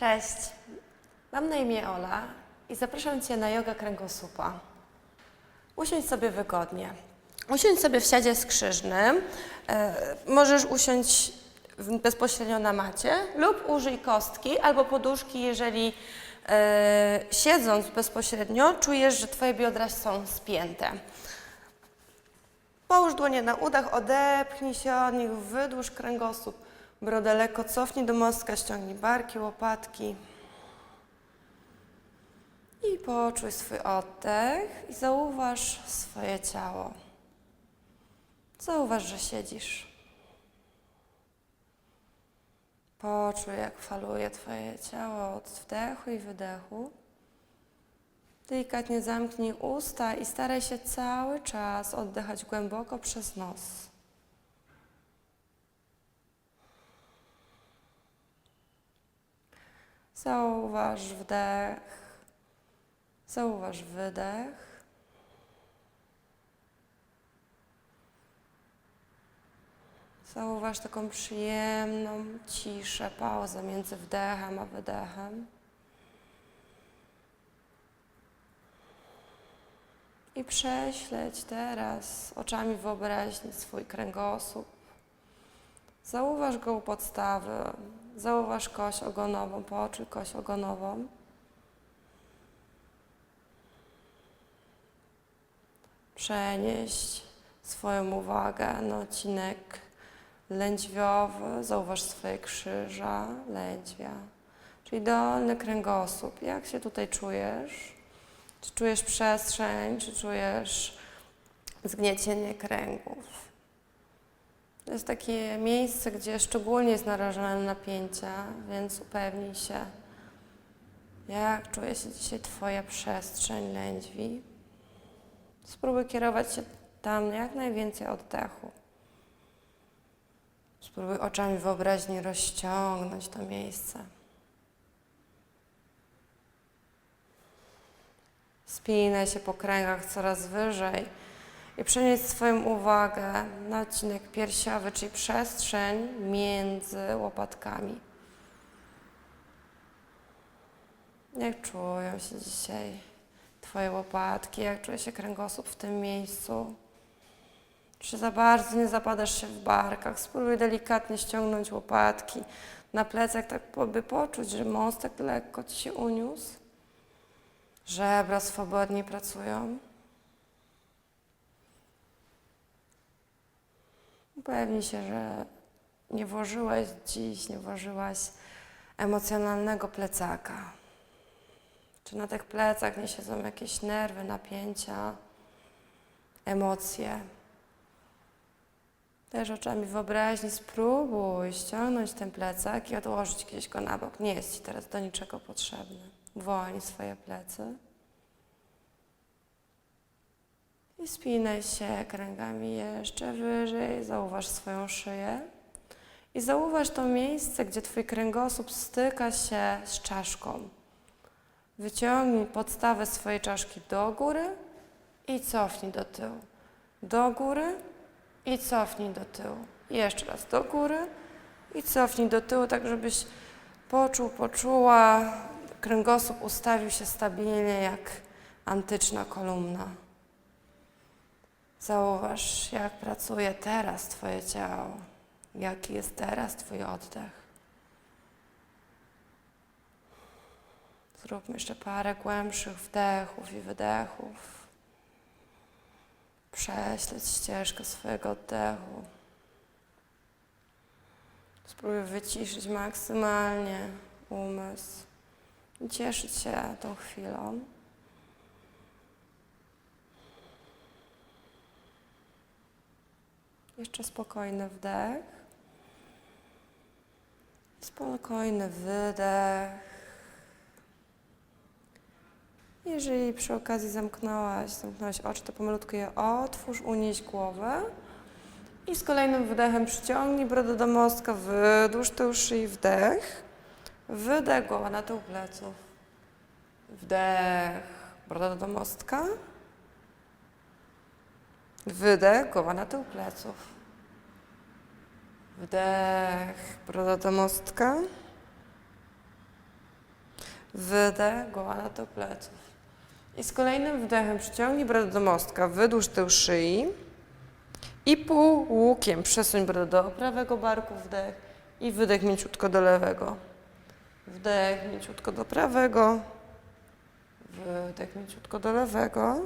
Cześć, mam na imię Ola i zapraszam Cię na jogę kręgosłupa. Usiądź sobie wygodnie. Usiądź sobie w siadzie skrzyżnym. E, możesz usiąść bezpośrednio na macie lub użyj kostki albo poduszki, jeżeli e, siedząc bezpośrednio czujesz, że Twoje biodra są spięte. Połóż dłonie na udach, odepchnij się od nich, wydłuż kręgosłup, brodę lekko cofnij do mostka, ściągnij barki, łopatki. I poczuj swój oddech i zauważ swoje ciało. Zauważ, że siedzisz. Poczuj, jak faluje Twoje ciało od wdechu i wydechu. Delikatnie zamknij usta i staraj się cały czas oddychać głęboko przez nos. Zauważ wdech, zauważ wydech. Zauważ taką przyjemną ciszę, pauzę między wdechem a wydechem. I prześledź teraz oczami wyobraźni swój kręgosłup. Zauważ go u podstawy. Zauważ kość ogonową, poczuj kość ogonową. Przenieść swoją uwagę na odcinek lędźwiowy. Zauważ swoje krzyża, lędźwia, czyli dolny kręgosłup. Jak się tutaj czujesz? Czy czujesz przestrzeń, czy czujesz zgniecienie kręgów? To jest takie miejsce, gdzie szczególnie jest narażone na napięcia, więc upewnij się, jak czuje się dzisiaj Twoja przestrzeń lędźwi. Spróbuj kierować się tam jak najwięcej oddechu. Spróbuj oczami wyobraźni rozciągnąć to miejsce. Spinaj się po kręgach coraz wyżej i przenieść swoją uwagę na odcinek piersiowy, czyli przestrzeń między łopatkami. Jak czują się dzisiaj Twoje łopatki, jak czuje się kręgosłup w tym miejscu? Czy za bardzo nie zapadasz się w barkach? Spróbuj delikatnie ściągnąć łopatki na plecach, tak by poczuć, że mostek lekko Ci się uniósł. Żebra swobodnie pracują. Upewnij się, że nie włożyłeś dziś, nie włożyłaś emocjonalnego plecaka. Czy na tych plecach nie siedzą jakieś nerwy, napięcia, emocje? Też oczami wyobraźni spróbuj ściągnąć ten plecak i odłożyć gdzieś go na bok. Nie jest Ci teraz do niczego potrzebny. Uwolnij swoje plecy. I spinaj się kręgami jeszcze wyżej. Zauważ swoją szyję. I zauważ to miejsce, gdzie Twój kręgosłup styka się z czaszką. Wyciągnij podstawę swojej czaszki do góry i cofnij do tyłu. Do góry i cofnij do tyłu. Jeszcze raz do góry i cofnij do tyłu, tak żebyś poczuł, poczuła, kręgosłup ustawił się stabilnie jak antyczna kolumna. Zauważ, jak pracuje teraz Twoje ciało, jaki jest teraz Twój oddech. Zróbmy jeszcze parę głębszych wdechów i wydechów. Prześledź ścieżkę swojego oddechu. Spróbuj wyciszyć maksymalnie umysł i cieszyć się tą chwilą. Jeszcze spokojny wdech. Spokojny wydech. Jeżeli przy okazji zamknęłaś, zamknęłaś oczy, to pomalutku je otwórz, unieś głowę. I z kolejnym wydechem przyciągnij brodę do mostka, wydłuż tył szyi, wdech. Wydech, głowa na tył pleców. Wdech, broda do mostka. Wydech, głowa na tył pleców. Wdech, broda do mostka. Wydech, głowa na tył pleców. I z kolejnym wdechem przyciągnij brodę do mostka, wydłuż tył szyi i pół łukiem przesuń brodę do prawego barku, wdech i wydech mięciutko do lewego. Wdech mięciutko do prawego, wydech mięciutko do lewego.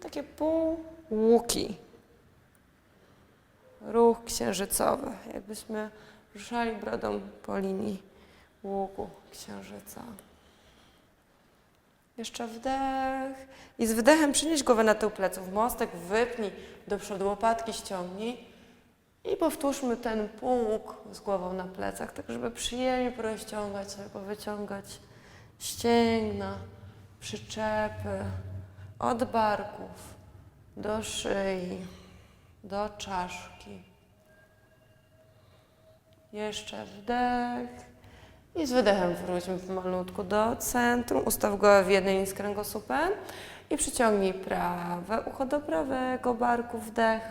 Takie pół łuki. Ruch księżycowy, jakbyśmy ruszali brodą po linii łuku księżyca. Jeszcze wdech. I z wydechem przynieś głowę na tył pleców. Mostek wypnij do przodu, łopatki ściągnij. I powtórzmy ten półk z głową na plecach, tak żeby przyjemnie porozciągać, albo wyciągać ścięgna, przyczepy od barków do szyi, do czaszki. Jeszcze wdech. I z wydechem wróćmy pomalutku do centrum. Ustaw głowę w jednej linii z kręgosłupem i przyciągnij prawe ucho do prawego barku. Wdech,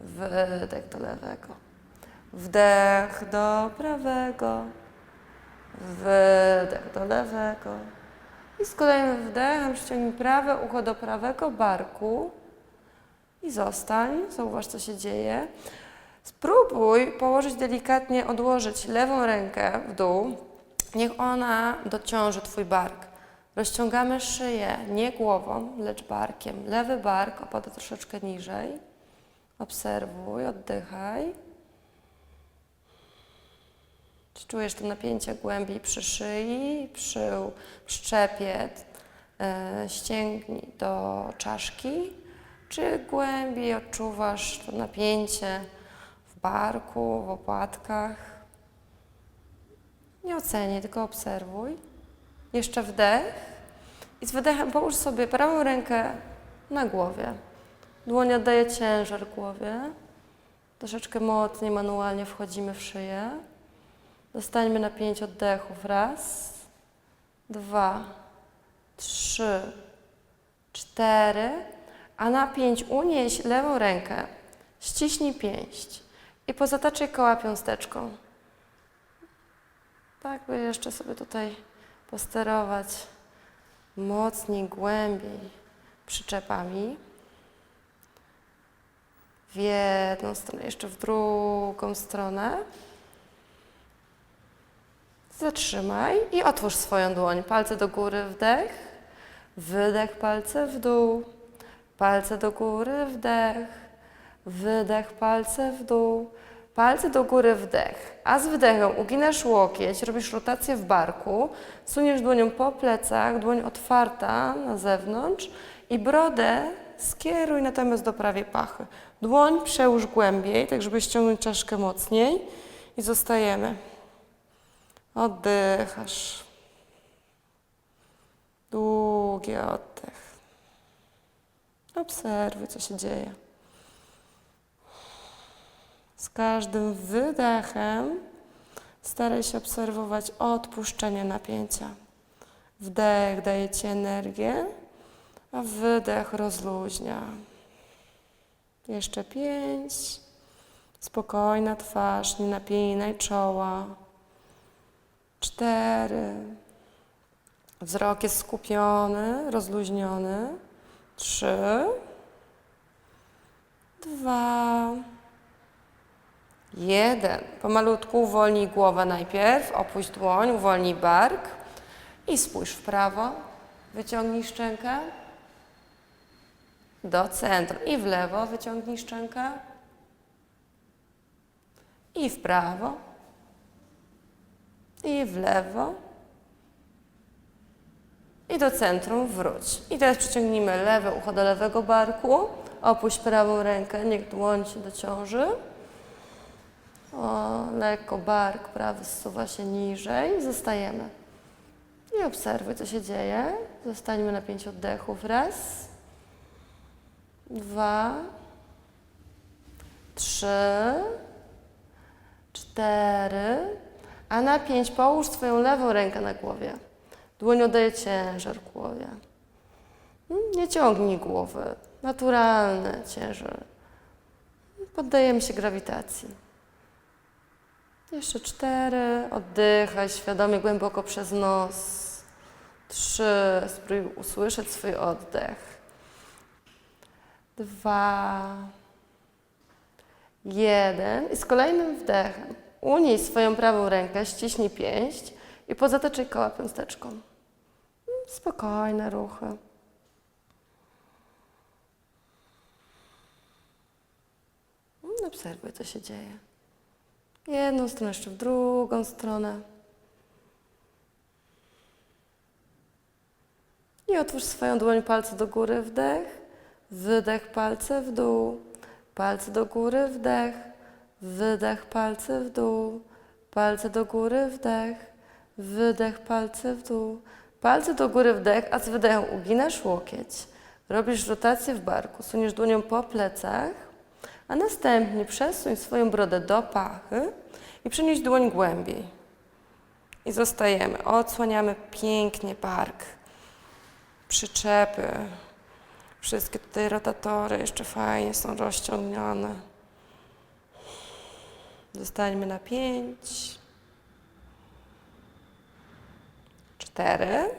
wydech do lewego. Wdech do prawego, wydech do lewego. I z kolejnym wdechem przyciągnij prawe ucho do prawego barku i zostań. Zauważ, co się dzieje. Spróbuj położyć delikatnie, odłożyć lewą rękę w dół. Niech ona dociąży Twój bark. Rozciągamy szyję, nie głową, lecz barkiem. Lewy bark opada troszeczkę niżej. Obserwuj, oddychaj. Czy czujesz to napięcie głębiej przy szyi, przy szczepie, e, ścięgni do czaszki? Czy głębiej odczuwasz to napięcie w barku, w opłatkach? Nie ocenię, tylko obserwuj. Jeszcze wdech. I z wydechem połóż sobie prawą rękę na głowie. Dłoń oddaje ciężar głowie. Troszeczkę mocniej, manualnie wchodzimy w szyję. Dostańmy na pięć oddechów. Raz, dwa, trzy, cztery. A na pięć unieś lewą rękę. Ściśnij pięść i pozataczaj koła piąsteczką. Tak, by jeszcze sobie tutaj posterować mocniej, głębiej przyczepami. W jedną stronę, jeszcze w drugą stronę. Zatrzymaj i otwórz swoją dłoń. Palce do góry, wdech, wydech, palce w dół, palce do góry, wdech, wydech, palce w dół, palce do góry, wdech. A z wydechem uginasz łokieć, robisz rotację w barku, suniesz dłonią po plecach, dłoń otwarta na zewnątrz i brodę skieruj natomiast do prawej pachy. Dłoń przełóż głębiej, tak żeby ściągnąć czaszkę mocniej i zostajemy. Oddychasz. Długi oddech. Obserwuj, co się dzieje. Z każdym wydechem staraj się obserwować odpuszczenie napięcia. Wdech daje Ci energię, a wydech rozluźnia. Jeszcze pięć. Spokojna twarz, nie napinaj czoła. Cztery. Wzrok jest skupiony, rozluźniony. Trzy. Dwa. Jeden. Pomalutku uwolnij głowę najpierw, opuść dłoń, uwolnij bark i spójrz w prawo. Wyciągnij szczękę do centrum i w lewo wyciągnij szczękę i w prawo i w lewo i do centrum wróć. I teraz przyciągnijmy lewe ucho do lewego barku, opuść prawą rękę, niech dłoń się dociąży. O, lekko bark prawy zsuwa się niżej, zostajemy. I obserwuj, co się dzieje. Zostańmy na pięć oddechów. Raz, dwa, trzy, cztery, a na pięć połóż swoją lewą rękę na głowie. Dłoń oddaje ciężar głowie. Mm, Nie ciągnij głowy. Naturalny ciężar. Poddajemy się grawitacji. Jeszcze cztery. Oddychaj świadomie, głęboko przez nos. Trzy. Spróbuj usłyszeć swój oddech. Dwa. Jeden. I z kolejnym wdechem unieś swoją prawą rękę, ściśnij pięść i pozataczaj koła piąsteczką. Spokojne ruchy. Obserwuj, co się dzieje. Jedną stronę, jeszcze w drugą stronę. I otwórz swoją dłoń, palce do góry, wdech, wydech, palce w dół, palce do góry, wdech, wydech, palce w dół, palce do góry, wdech, wydech, palce w dół, palce do góry, wdech, a z wydechem uginasz łokieć. Robisz rotację w barku, suniesz dłonią po plecach, a następnie przesuń swoją brodę do pachy i przenieś dłoń głębiej. I zostajemy. Odsłaniamy pięknie bark, przyczepy. Wszystkie tutaj rotatory jeszcze fajnie są rozciągnione. Zostańmy na pięć. Cztery.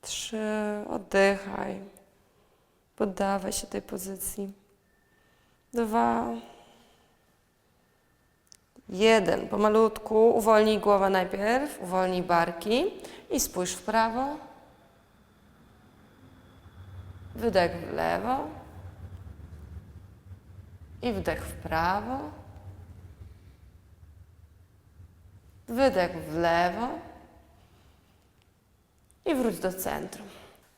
Trzy. Oddychaj. Poddawaj się tej pozycji. Dwa. Jeden. Pomalutku uwolnij głowę najpierw, uwolnij barki i spójrz w prawo. Wydech w lewo. I wdech w prawo. Wydech w lewo. I wróć do centrum.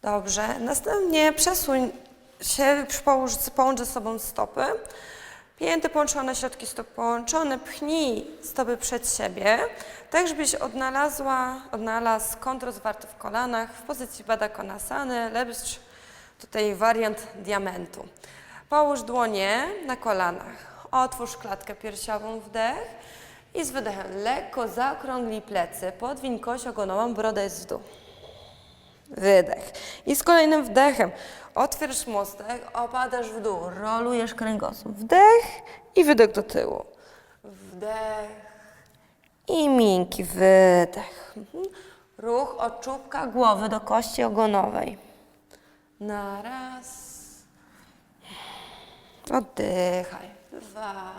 Dobrze. Następnie przesuń się, połóż, połącz ze sobą stopy. Pięty połączone, środki stóp połączone. Pchnij stopy przed siebie, tak żebyś odnalazła, odnalazł kąt rozwarty w kolanach w pozycji Baddha Konasany, lepszy tutaj wariant diamentu. Połóż dłonie na kolanach. Otwórz klatkę piersiową, wdech i z wydechem lekko zaokrąglij plecy. Podwiń kość ogonową, broda jest w dół. Wydech. I z kolejnym wdechem otwierasz mostek, opadasz w dół, rolujesz kręgosłup. Wdech i wydech do tyłu. Wdech i miękki wydech. Ruch od czubka głowy do kości ogonowej. Na raz. Oddychaj. Dwa.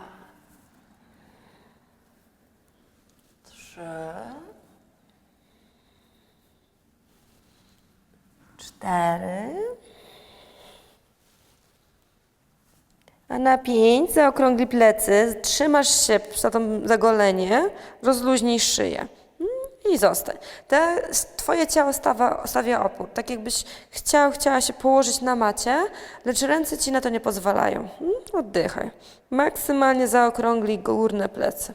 Trzy. cztery. A na pięć zaokrągli plecy, trzymasz się za to zagolenie, rozluźnij szyję i zostań. Te, twoje ciało stawa, stawia opór, tak jakbyś chciał, chciała się położyć na macie, lecz ręce ci na to nie pozwalają. Mm, Oddychaj. Maksymalnie zaokrągli górne plecy.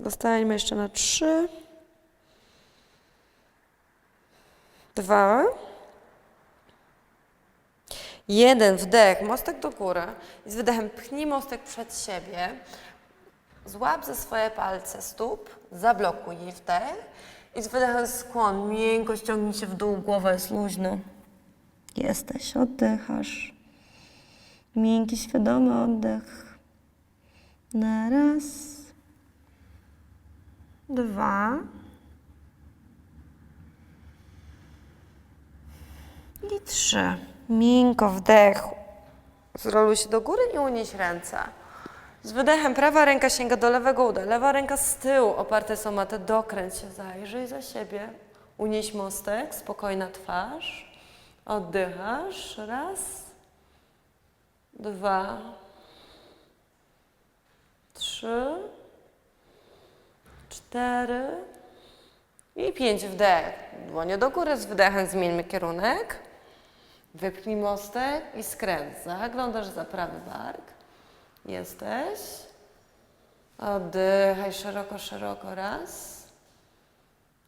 Zostańmy jeszcze na trzy. Dwa. Jeden wdech, mostek do góry i z wydechem pchnij mostek przed siebie. Złap ze swoje palce stóp, zablokuj je wdech i z wydechem skłon, miękko ściągnij się w dół, głowa jest luźna. Jesteś, oddychasz. Miękki, świadomy oddech. Na raz, dwa. I trzy. Miękko wdech. Zroluj się do góry i unieś ręce. Z wydechem prawa ręka sięga do lewego uda, lewa ręka z tyłu, oparte są matę, dokręć się, zajrzyj za siebie. Unieś mostek, spokojna twarz. Oddychasz. Raz, dwa, trzy, cztery i pięć. Wdech. Dłonie do góry, z wydechem zmieńmy kierunek. Wypchnij mostek i skręt. Zaglądasz za prawy bark. Jesteś. Oddychaj szeroko, szeroko. Raz,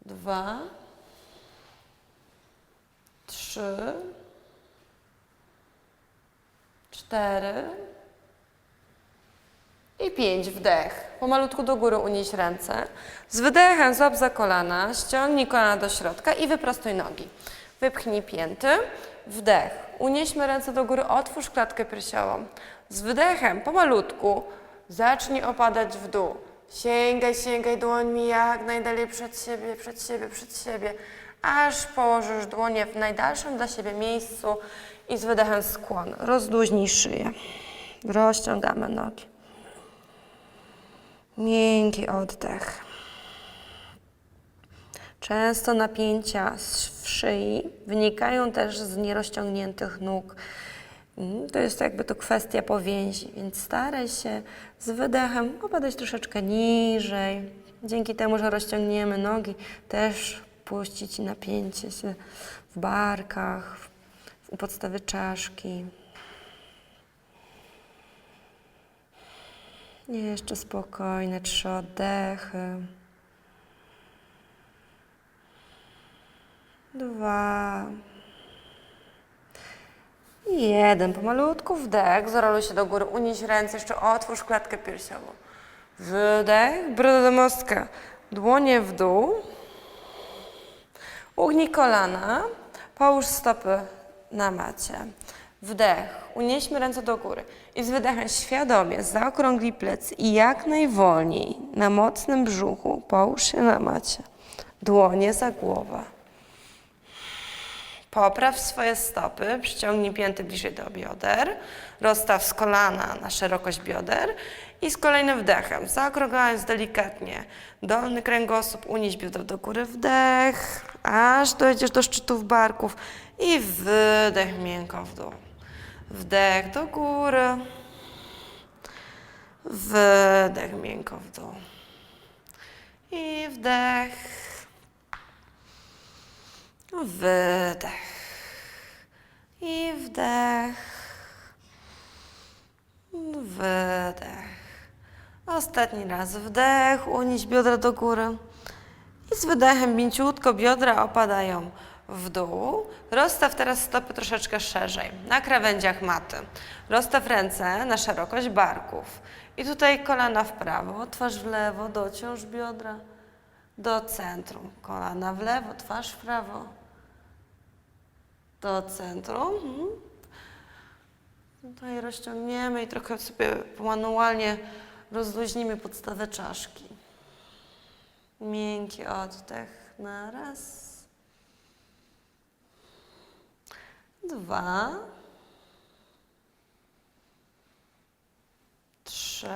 dwa, trzy, cztery i pięć. Wdech. Pomalutku do góry unieś ręce. Z wydechem złap za kolana, ściągnij kolana do środka i wyprostuj nogi. Wypchnij pięty. Wdech. Unieśmy ręce do góry, otwórz klatkę piersiową. Z wydechem, pomalutku, zacznij opadać w dół. Sięgaj, sięgaj dłońmi jak najdalej przed siebie, przed siebie, przed siebie, aż położysz dłonie w najdalszym dla siebie miejscu i z wydechem skłon. Rozluźnij szyję. Rozciągamy nogi. Miękki oddech. Często napięcia w szyi wynikają też z nierozciągniętych nóg. Mm, To jest jakby to kwestia powięzi, więc staraj się z wydechem opadać troszeczkę niżej. Dzięki temu, że rozciągniemy nogi, też puścić napięcie się w barkach, u podstawy czaszki. Jeszcze spokojne trzy oddechy. Dwa. Jeden. Pomalutku wdech. Zaroluj się do góry. Unieś ręce. Jeszcze otwórz klatkę piersiową. Wydech. Broda do mostka. Dłonie w dół. Ugnij kolana. Połóż stopy na macie. Wdech. Unieśmy ręce do góry. I z wydechem świadomie zaokrąglij plecy i jak najwolniej na mocnym brzuchu połóż się na macie. Dłonie za głowę. Popraw swoje stopy, przyciągnij pięty bliżej do bioder, rozstaw z kolana na szerokość bioder i z kolejnym wdechem, zaokrąglając delikatnie dolny kręgosłup, unieś biodra do góry, wdech, aż dojdziesz do szczytów barków i wydech miękko w dół. Wdech do góry, wydech miękko w dół i wdech. Wydech. I wdech. Wydech. Ostatni raz wdech, unieś biodra do góry. I z wydechem mięciutko biodra opadają w dół. Rozstaw teraz stopy troszeczkę szerzej, na krawędziach maty. Rozstaw ręce na szerokość barków. I tutaj kolana w prawo, twarz w lewo, dociąż biodra do centrum. Kolana w lewo, twarz w prawo. Do centrum. Mhm. Tutaj rozciągniemy i trochę sobie manualnie rozluźnimy podstawę czaszki. Miękki oddech na raz. Dwa. Trzy.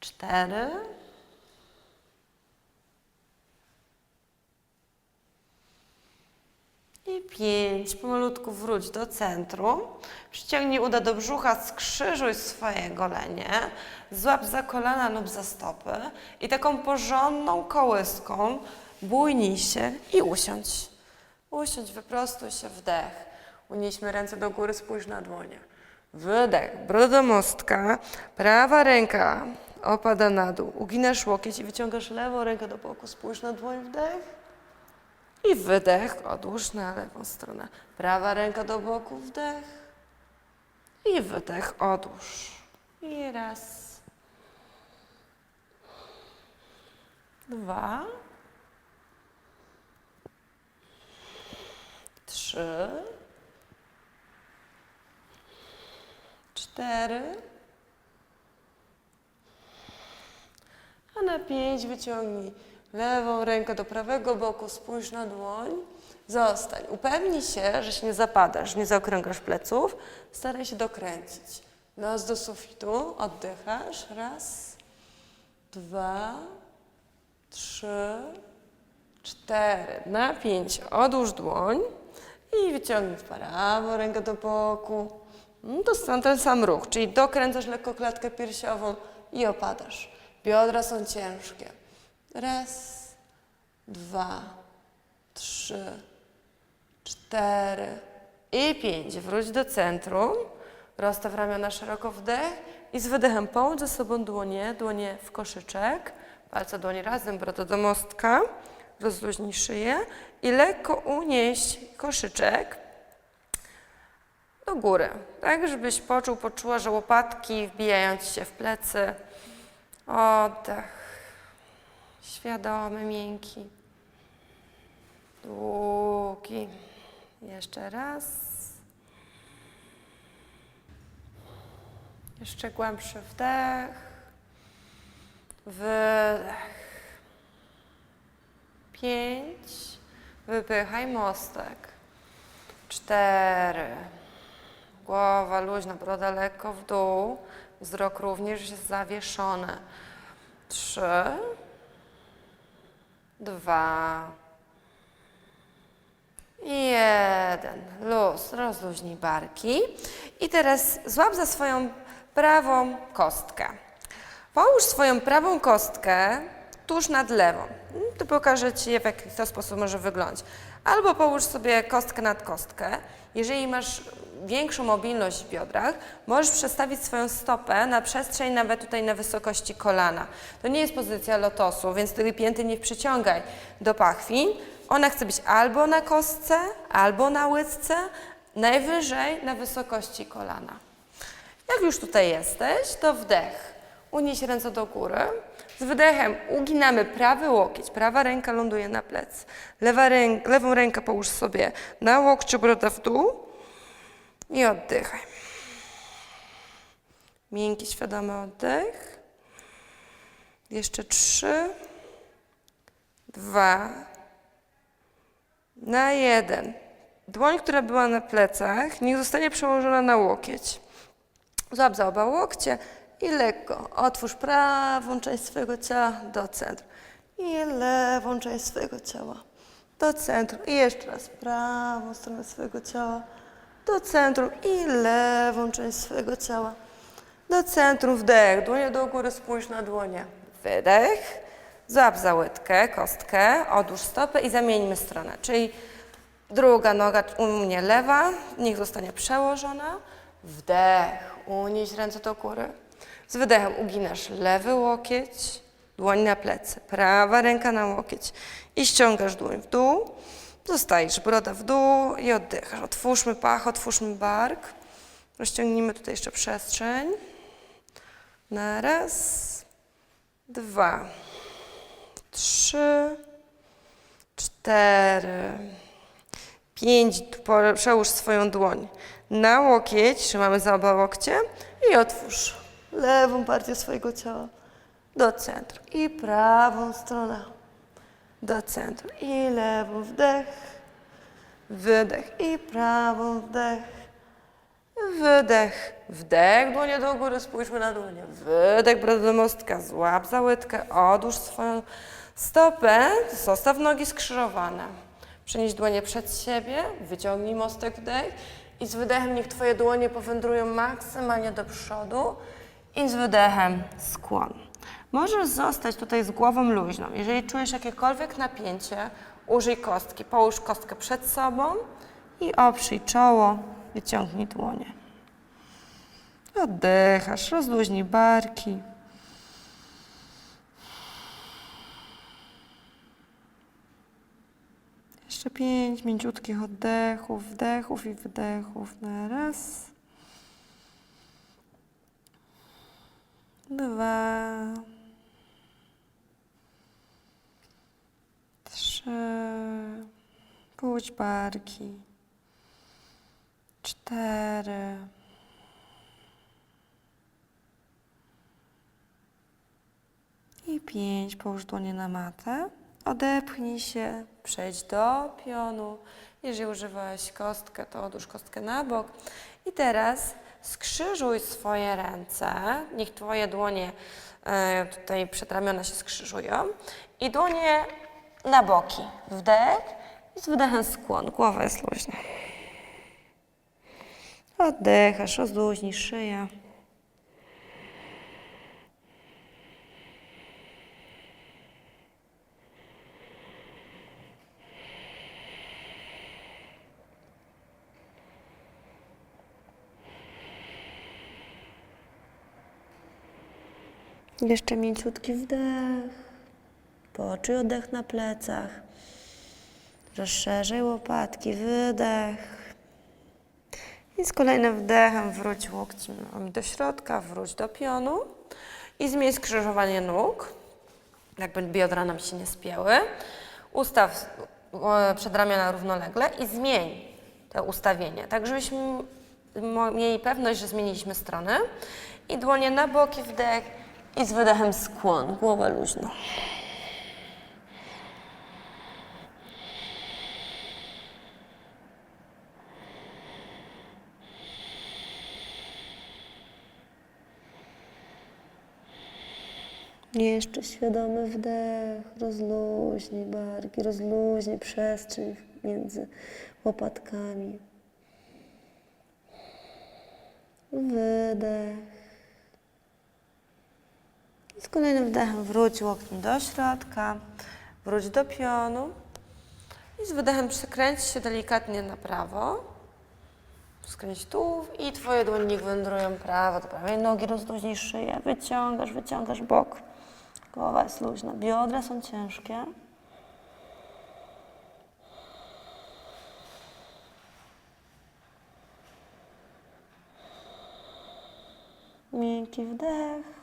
cztery, i pięć. Pomalutku wróć do centrum. Przyciągnij uda do brzucha, skrzyżuj swoje golenie, złap za kolana lub za stopy i taką porządną kołyską bójnij się i usiądź. Usiądź, wyprostuj się, wdech. Unieśmy ręce do góry, spójrz na dłonie. Wydech, broda do mostka, prawa ręka opada na dół. Uginasz łokieć i wyciągasz lewą rękę do boku. Spójrz na dłoń, wdech. I wydech, odłóż na lewą stronę. Prawa ręka do boku, wdech. I wydech, odłóż. I raz. Dwa. Trzy. Cztery. A na pięć wyciągnij lewą rękę do prawego boku, spójrz na dłoń, zostań. Upewnij się, że się nie zapadasz, nie zaokrągasz pleców. Staraj się dokręcić. Nos do sufitu, oddychasz. Raz, dwa, trzy, cztery. Na pięć odłóż dłoń i wyciągnij w prawą rękę do boku. To ten sam ruch, czyli dokręcasz lekko klatkę piersiową i opadasz. Biodra są ciężkie. Raz, dwa, trzy, cztery i pięć. Wróć do centrum. Rozstaw ramiona szeroko wdech i z wydechem połącz ze sobą dłonie, dłonie w koszyczek, palce dłoni razem, broda do mostka. Rozluźnij szyję i lekko unieś koszyczek do góry, tak żebyś poczuł, poczuła, że łopatki wbijają ci się w plecy. Oddech. Świadomy, miękki. Długi. Jeszcze raz. Jeszcze głębszy wdech. Wydech. Pięć. Wypychaj mostek. Cztery. Głowa luźna, broda lekko w dół. Wzrok również jest zawieszony. Trzy. Dwa. Jeden. Luz. Rozluźnij barki. I teraz złap za swoją prawą kostkę. Połóż swoją prawą kostkę tuż nad lewą. To pokażę Ci, w jaki to sposób może wyglądać. Albo połóż sobie kostkę nad kostkę. Jeżeli masz większą mobilność w biodrach, możesz przestawić swoją stopę na przestrzeń nawet tutaj na wysokości kolana. To nie jest pozycja lotosu, więc tej pięty nie przyciągaj do pachwin. Ona chce być albo na kostce, albo na łydce, najwyżej na wysokości kolana. Jak już tutaj jesteś, to wdech. Unieś ręce do góry. Z wydechem uginamy prawy łokieć. Prawa ręka ląduje na plec. Lewa ręk, lewą rękę połóż sobie na łokciu, broda w dół. I oddychaj. Miękki, świadomy oddech. Jeszcze trzy, dwa, na jeden. Dłoń, która była na plecach, niech zostanie przełożona na łokieć. Złap za oba łokcie i lekko otwórz prawą część swojego ciała do centrum i lewą część swojego ciała do centrum. I jeszcze raz prawą stronę swojego ciała do centrum i lewą część swojego ciała do centrum. Wdech, dłonie do góry, spójrz na dłonie. Wydech, złap za łydkę, kostkę, odłóż stopę i zamieńmy stronę. Czyli druga noga u mnie lewa, niech zostanie przełożona. Wdech, unieś ręce do góry. Z wydechem uginasz lewy łokieć, dłoń na plecy, prawa ręka na łokieć i ściągasz dłoń w dół. Zostajesz broda w dół i oddychasz. Otwórzmy pach, otwórzmy bark. Rozciągnijmy tutaj jeszcze przestrzeń. Na raz, dwa, trzy, cztery, pięć. Przełóż swoją dłoń na łokieć, trzymamy za oba łokcie i otwórz lewą partię swojego ciała do centrum i prawą stronę do centrum. I lewą wdech, wydech. I prawą wdech, wydech, wdech, dłonie do góry, spójrzmy na dłonie, wydech, broda do mostka, złap za łydkę, odłóż swoją stopę, zostaw nogi skrzyżowane. Przenieś dłonie przed siebie, wyciągnij mostek wdech. I z wydechem niech Twoje dłonie powędrują maksymalnie do przodu. I z wydechem skłon. Możesz zostać tutaj z głową luźną. Jeżeli czujesz jakiekolwiek napięcie, użyj kostki. Połóż kostkę przed sobą i oprzyj czoło, wyciągnij dłonie. Oddychasz, rozluźnij barki. Jeszcze pięć mięciutkich oddechów, wdechów i wydechów na raz. Dwa. Trzy. Puść barki. Cztery. I pięć. Połóż dłonie na matę. Odepchnij się, przejdź do pionu. Jeżeli używałeś kostkę, to odłóż kostkę na bok. I teraz skrzyżuj swoje ręce. Niech Twoje dłonie e, tutaj przed ramiona się skrzyżują. I dłonie na boki. Wdech i z wydechem skłon. Głowa jest luźna. Oddychasz, rozluźnij szyję. Jeszcze mięciutki wdech. Poczuj oddech na plecach. Rozszerzaj łopatki, wydech. I z kolejnym wdechem wróć łokciem do środka, wróć do pionu i zmień skrzyżowanie nóg. jakby biodra nam się nie spięły. Ustaw e, przedramiona równolegle i zmień to ustawienie, tak żebyśmy mieli pewność, że zmieniliśmy stronę. I dłonie na boki, wdech i z wydechem skłon, głowa luźno. Jeszcze świadomy wdech, rozluźnij barki, rozluźnij przestrzeń między łopatkami. Wydech. Z kolejnym wdechem wróć łokciem do środka, Wróć do pionu i z wydechem przekręć się delikatnie na prawo. Skręć tu i twoje dłonie wędrują prawo do prawej nogi, rozluźnij szyję, wyciągasz, wyciągasz bok. Głowa jest luźna, biodra są ciężkie. Miękki wdech.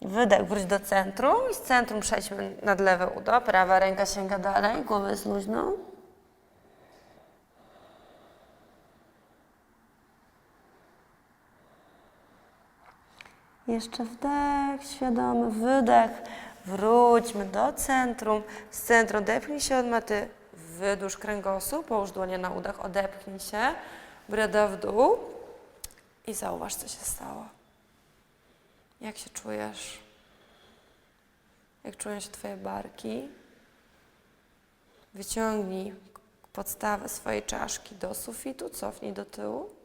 Wydech, wróć do centrum i z centrum przejdźmy nad lewe udo. Prawa ręka sięga dalej, głowa jest luźna. Jeszcze wdech, świadomy wydech. Wróćmy do centrum. Z centrum odepchnij się od maty, wydłuż kręgosłup, połóż dłonie na udach, odepchnij się, brada w dół i zauważ, co się stało. Jak się czujesz? Jak czują się Twoje barki? Wyciągnij podstawę swojej czaszki do sufitu, cofnij do tyłu.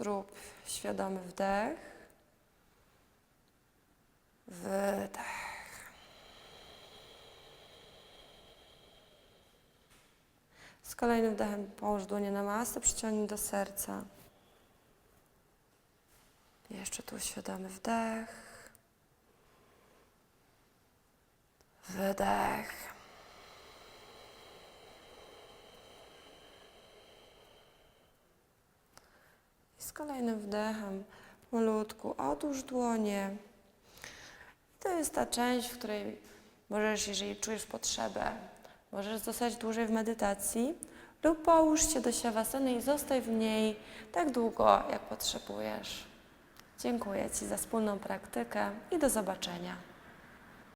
Zrób świadomy wdech. Wydech. Z kolejnym wdechem połóż dłonie na masę, przyciągnij do serca. Jeszcze tu świadomy wdech. Wydech. Kolejnym wdechem malutku odłóż dłonie. To jest ta część, w której możesz, jeżeli czujesz potrzebę, możesz zostać dłużej w medytacji lub połóż się do siawasany i zostaj w niej tak długo, jak potrzebujesz. Dziękuję Ci za wspólną praktykę i do zobaczenia.